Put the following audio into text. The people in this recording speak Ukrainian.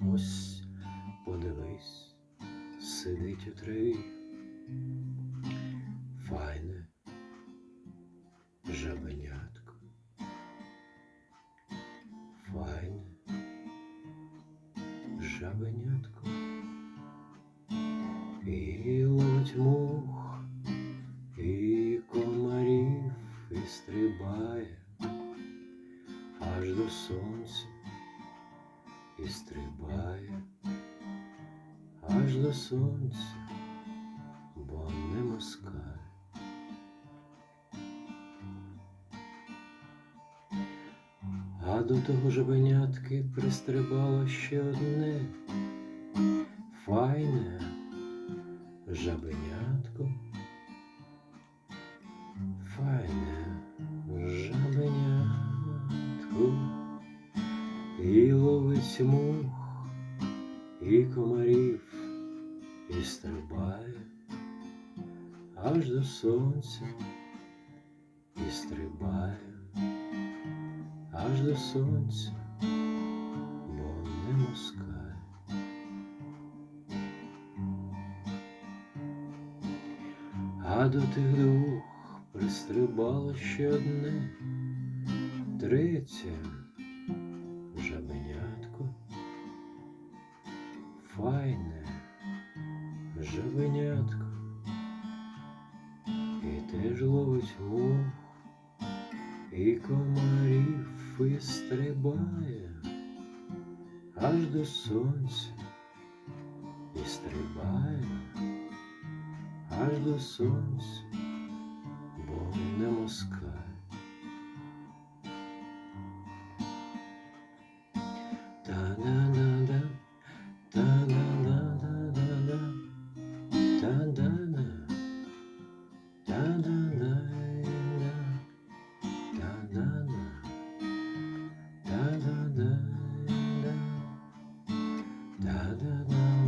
ось подивись, сидить у траві. Файне жабенятко. Файне жабенятко. І ловить мух, і комарів, і стрибає аж до сонця, і стрибає аж до сонця, бо не москаль. А до того жабенятки пристрибало ще одне файне жабенятко. Ловить мух, і комарів, і стрибає аж до сонця, і стрибає аж до сонця, бо не москаль. А до тих двох пристрибало ще одне, третє файне жабенятко, і теж ловить мух, і комарів і стрибає аж до сонця, і стрибає аж до сонця, бо не москаль. Та на Da-da-da.